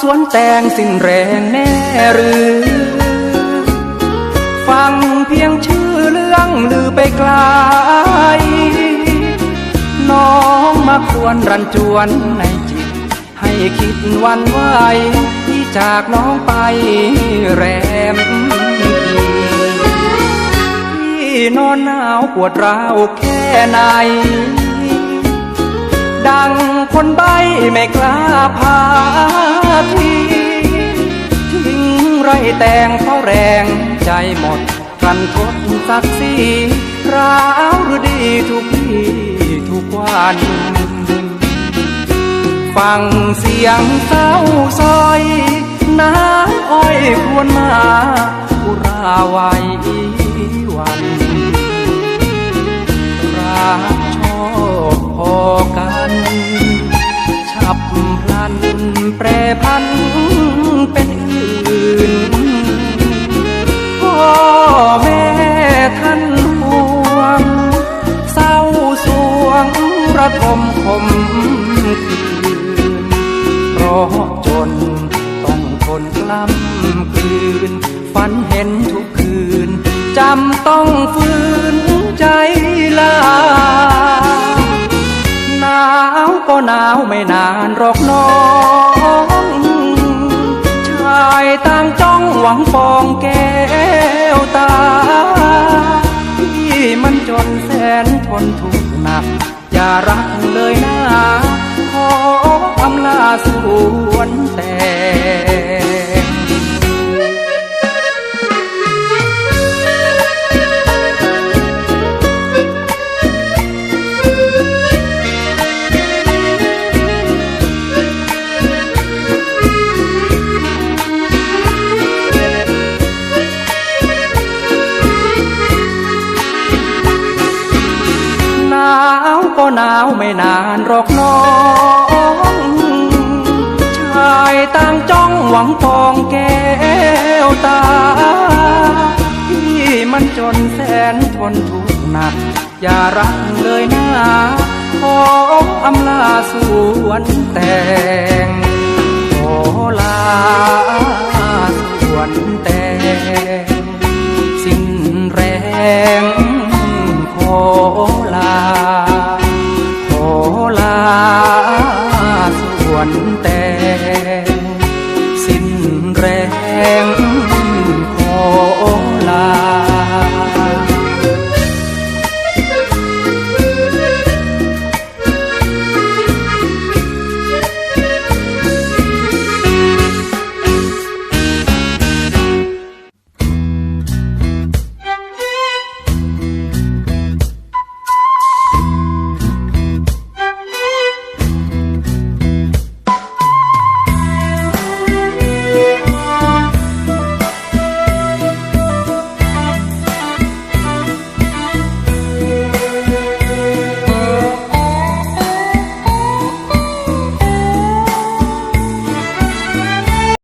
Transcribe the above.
สวนแตงสิ้นแรงแน่หรือ ฟังเพียงชื่อเรื่องลือไปไกล น้องมาควรรันจวนในจิต ให้คิดวันไหวที่จากน้องไปแรมพี่นอนหนาวปวดร้าวแค่ไหนดังคนใบไม่กล้าพา แต่งเพราแรงใจหมดรันทดสักสีร้าวหรือดีทุกที่ทุกวัน ฟังเสียงเศร้าซอยน้ำอ้อยควนมาอุราไว้วันรักชอบพอกัน ฉับพลันแปรพันเป็น ระทมคมคืนเพราะจนต้องทนกล้ำกลืน ฝันเห็นทุกคืน จำต้องฝืนใจลาหนาวก็หนาวไม่นานหรอกน้องชายต่างจ้องหวังปองแก้วตาที่มันจนแสนทนทุกข์หนัก อย่ารักเลยนะขออำลาสวนแต่ หนาวไม่นานหรอกน้อง ชายต่างจ้องหวังปองแก้วตา ที่มันจนแสนทนทุกข์หนัก อย่ารักเลยนะขออำลาสวนแต่งขอลา วนแต่งสิ้นแรง